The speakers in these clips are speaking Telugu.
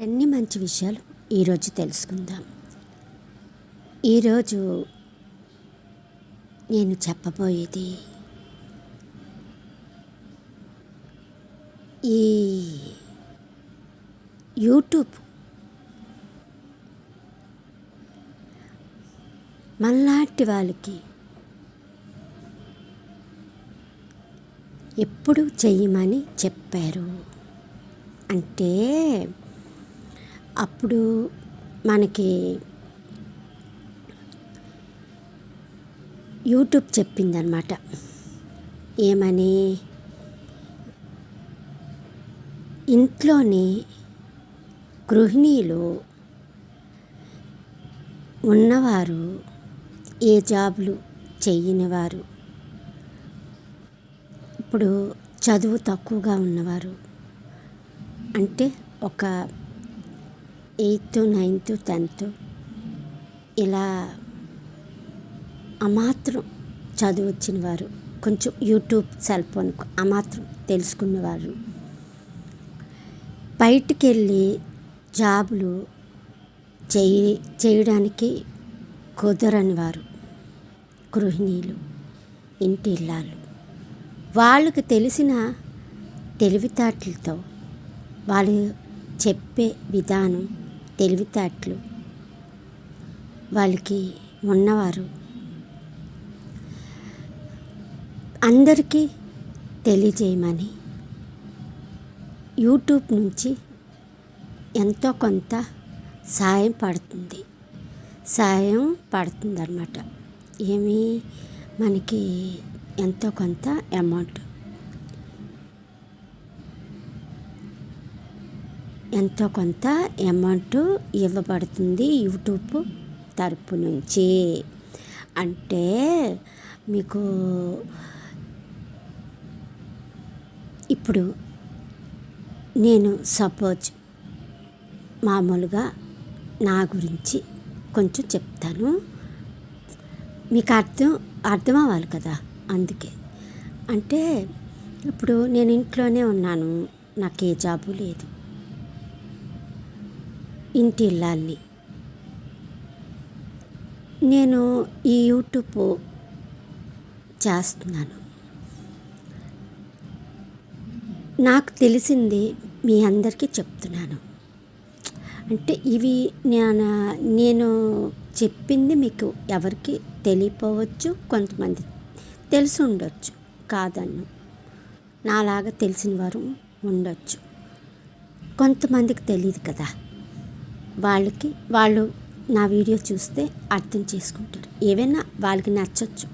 ఎన్ని మంచి విషయాలు ఈరోజు తెలుసుకుందాం. ఈరోజు నేను చెప్పబోయేది ఈ యూట్యూబ్ మనలాంటి వాళ్ళకి ఎప్పుడు చెయ్యమని చెప్పారు. అంటే అప్పుడు మనకి యూట్యూబ్ చెప్పిందనమాట ఏమని? ఇంట్లోని గృహిణీలు ఉన్నవారు ఏ జాబులు చేయనివారు ఇప్పుడు చదువు తక్కువగా ఉన్నవారు అంటే ఒక ఎయిత్ నైన్త్ టెన్త్. ఇలా అమాత్రం చదువు వచ్చిన వారు కొంచెం యూట్యూబ్ సెల్ ఫోన్ అమాత్రం తెలుసుకున్నవారు. బయటికి వెళ్ళి జాబులు చేయి చేయడానికి కుదరని వారు గృహిణీలు ఇంటి ఇల్లాలు వాళ్ళకి తెలిసిన తెలివితేటలతో వాళ్ళు చెప్పే విధానం తెలివితేటలు. వాళ్ళకి ఉన్నవారు. అందరికీ తెలియజేయమని యూట్యూబ్ నుంచి ఎంతో కొంత సాయం పడుతుంది. సాయం పడుతుంది అన్నమాట ఏమి మనకి ఎంతో కొంత అమౌంట్ ఎంతో కొంత అమౌంట్ ఇవ్వబడుతుంది యూట్యూబ్ తరపు నుంచి. అంటే మీకు ఇప్పుడు నేను సపోజ్ మామూలుగా నా గురించి కొంచెం చెప్తాను. మీకు అర్థం అర్థం అవ్వాలి కదా అందుకే. అంటే ఇప్పుడు నేను ఇంట్లోనే ఉన్నాను నాకు ఏ జాబు లేదు. ఇంటిల్లాల్ని నేను ఈ యూట్యూబ్ చేస్తున్నాను. నాకు తెలిసింది మీ అందరికీ చెప్తున్నాను. అంటే ఇవి నేను నేను చెప్పింది మీకు ఎవరికి తెలియపోవచ్చు కొంతమంది తెలిసి ఉండొచ్చు కాదన్ను. నాలాగా తెలిసిన వారు ఉండొచ్చు. కొంతమందికి తెలియదు కదా. వాళ్ళకి వాళ్ళు నా వీడియో చూస్తే అర్థం చేసుకుంటారు. ఏవైనా వాళ్ళకి నచ్చచ్చు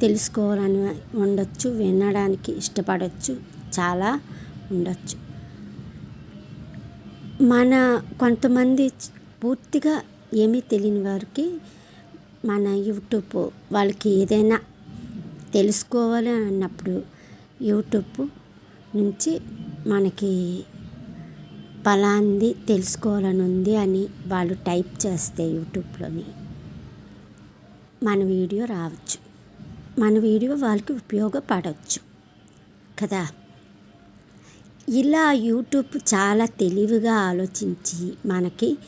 తెలుసుకోవాలని ఉండొచ్చు వినడానికి ఇష్టపడవచ్చు చాలా ఉండొచ్చు. మన కొంతమంది పూర్తిగా ఏమీ తెలియని వారికి మన యూట్యూబ్ వాళ్ళకి ఏదైనా తెలుసుకోవాలి అన్నప్పుడు యూట్యూబ్ నుంచి మనకి పలాంది తెలుసుకోవాలని ఉంది అని వాళ్ళు టైప్ చేస్తే యూట్యూబ్లోని. మన వీడియో రావచ్చు. మన వీడియో వాళ్ళకి ఉపయోగపడవచ్చు కదా? ఇలా యూట్యూబ్ చాలా తెలివిగా ఆలోచించి మనకి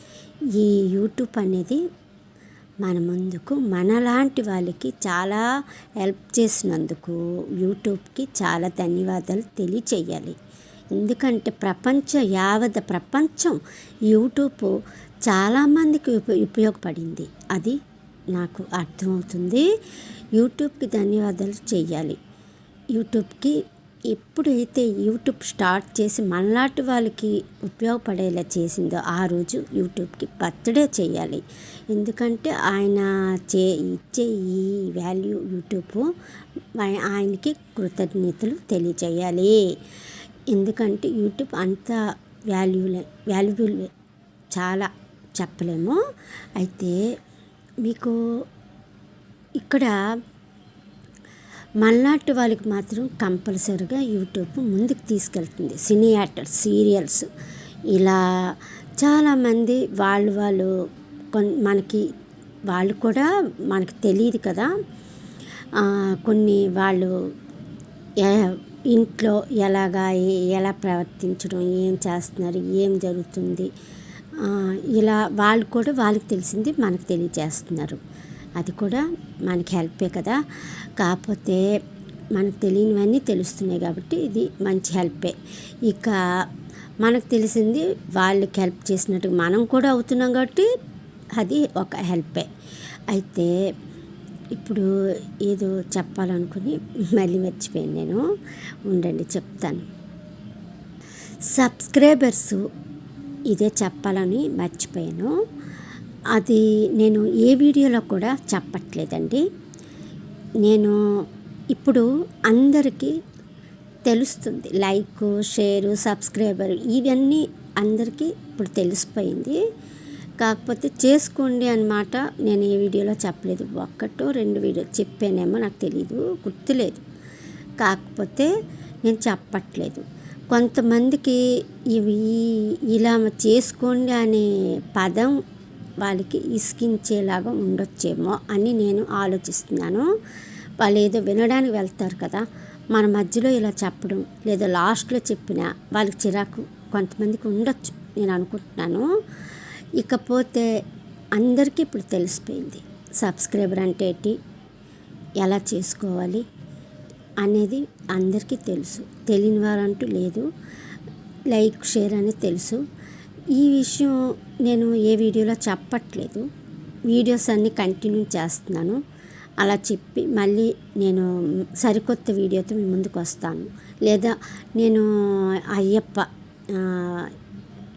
ఈ యూట్యూబ్ అనేది మన ముందుకు మనలాంటి వాళ్ళకి చాలా హెల్ప్ చేసినందుకు యూట్యూబ్కి చాలా ధన్యవాదాలు తెలియచేయాలి. ఎందుకంటే ప్రపంచ యావత్ ప్రపంచం యూట్యూబ్ చాలామందికి ఉపయోగపడింది. అది నాకు అర్థమవుతుంది. యూట్యూబ్కి ధన్యవాదాలు చేయాలి యూట్యూబ్కి ఎప్పుడైతే యూట్యూబ్ స్టార్ట్ చేసి మనలాంటి వాళ్ళకి ఉపయోగపడేలా చేసిందో ఆ రోజు యూట్యూబ్కి బర్త్డే చేయాలి ఎందుకంటే ఆయన చే ఇచ్చే ఈ వాల్యూ యూట్యూబ్ ఆయనకి కృతజ్ఞతలు తెలియజేయాలి. ఎందుకంటే యూట్యూబ్ అంత వాల్యూలే వాల్యుబుల్ చాలా చెప్పలేము. అయితే మీకు ఇక్కడ మల్నాటి వాళ్ళకి మాత్రం కంపల్సరిగా యూట్యూబ్ ముందుకు తీసుకెళ్తుంది. Cine actors serials. ఇలా చాలామంది వాళ్ళు వాళ్ళు కొన్ మనకి వాళ్ళు కూడా మనకి తెలియదు కదా. కొన్ని వాళ్ళు ఇంట్లో ఎలాగా ఎలా ప్రవర్తించడం ఏం చేస్తున్నారు ఏం జరుగుతుంది ఇలా వాళ్ళు కూడా వాళ్ళకి తెలిసింది మనకు తెలియజేస్తున్నారు. అది కూడా మనకి హెల్పే కదా. కాకపోతే మనకు తెలియనివన్నీ తెలుస్తున్నాయి కాబట్టి ఇది మంచి హెల్పే. ఇక మనకు తెలిసింది వాళ్ళకి హెల్ప్ చేసినట్టు మనం కూడా అవుతున్నాం కాబట్టి అది ఒక హెల్పే. అయితే ఇప్పుడు ఏదో చెప్పాలనుకుని మళ్ళీ మర్చిపోయాను నేను. ఉండండి చెప్తాను. సబ్స్క్రైబర్స్ ఇదే చెప్పాలని మర్చిపోయాను. అది నేను ఏ వీడియోలో కూడా చెప్పట్లేదండి. నేను ఇప్పుడు అందరికీ తెలుస్తుంది. లైక్ షేరు సబ్స్క్రైబర్ ఇవన్నీ అందరికీ ఇప్పుడు తెలిసిపోయింది. కాకపోతే చేసుకోండి అన్నమాట. నేను ఏ వీడియోలో చెప్పలేదు. ఒక్కటో రెండు వీడియో చెప్పానేమో నాకు తెలియదు గుర్తులేదు. కాకపోతే నేను చెప్పట్లేదు. కొంతమందికి ఇవి ఇలా చేసుకోండి అనే పదం వాళ్ళకి ఇసికించేలాగా ఉండొచ్చేమో అని నేను ఆలోచిస్తున్నాను. వాళ్ళు ఏదో వినడానికి వెళ్తారు కదా మన మధ్యలో ఇలా చెప్పడం లేదా లాస్ట్లో చెప్పిన వాళ్ళకి చిరాకు కొంతమందికి ఉండొచ్చు నేను అనుకుంటున్నాను. ఇకపోతే అందరికీ ఇప్పుడు తెలిసిపోయింది. సబ్స్క్రైబర్ అంటే ఏంటి? ఎలా చేసుకోవాలి అనేది అందరికీ తెలుసు. తెలియని వారంటూ లేదు. లైక్ షేర్ అనేది తెలుసు. ఈ విషయం నేను ఏ వీడియోలో చెప్పట్లేదు. వీడియోస్ అన్నీ కంటిన్యూ చేస్తున్నాను. అలా చెప్పి మళ్ళీ నేను సరికొత్త వీడియోతో మీ ముందుకు వస్తాను. లేదా నేను అయ్యప్ప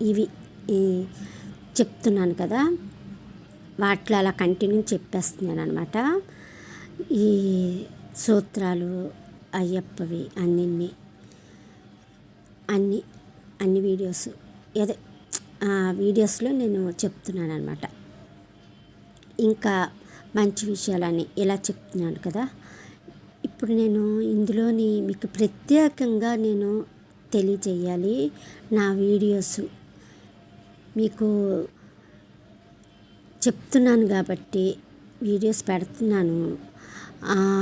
ఇవి ఈ చెప్తున్నాను కదా. వాటిలో అలా కంటిన్యూ చెప్పేస్తున్నాను అనమాట ఈ సూత్రాలు అయ్యప్పవి అన్ని అన్ని అన్ని వీడియోస్ ఏదో ఆ వీడియోస్లో నేను చెప్తున్నాను అనమాట ఇంకా మంచి విషయాలని ఇలా చెప్తున్నాను కదా. ఇప్పుడు నేను ఇందులోని మీకు ప్రత్యేకంగా నేను తెలియజేయాలి నా వీడియోస్. మీకు చెప్తున్నాను కాబట్టి వీడియోస్ పెడుతున్నాను.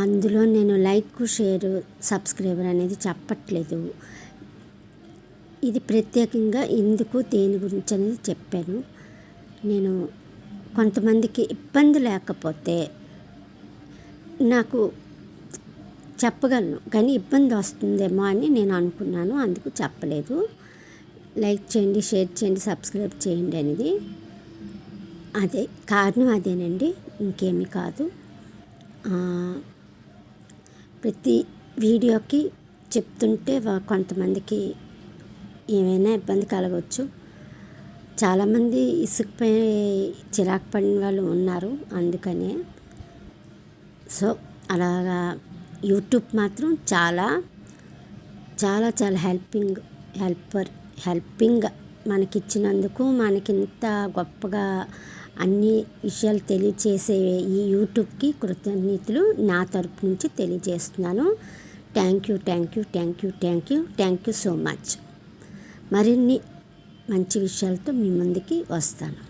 అందులో నేను లైక్ షేర్ సబ్స్క్రైబర్ అనేది చెప్పట్లేదు. ఇది ప్రత్యేకంగా ఎందుకు దేని గురించి అనేది చెప్పాను. నేను కొంతమందికి ఇబ్బంది లేకపోతే నాకు చెప్పగలను. కానీ ఇబ్బంది వస్తుందేమో అని నేను అనుకున్నాను అందుకు చెప్పలేదు. లైక్ చేయండి షేర్ చేయండి సబ్స్క్రైబ్ చేయండి అనేది. అదే కారణం అదేనండి ఇంకేమీ కాదు. ప్రతి వీడియోకి చెప్తుంటే కొంతమందికి ఏమైనా ఇబ్బంది కలగవచ్చు చాలామంది ఇసుకుపోయి చిరాకు పడిన వాళ్ళు ఉన్నారు అందుకనే. సో అలాగా యూట్యూబ్ మాత్రం చాలా చాలా చాలా హెల్పింగ్ హెల్పర్ హెల్పింగ్ మనకిచ్చినందుకు మనకింత గొప్పగా అన్ని విషయాలు తెలియచేసే ఈ యూట్యూబ్కి కృతజ్ఞతలు నా తరపు నుంచి తెలియజేస్తున్నాను. Thank you thank you thank you thank you thank you so much. మరిన్ని మంచి విషయాలతో మీ ముందుకి వస్తాను.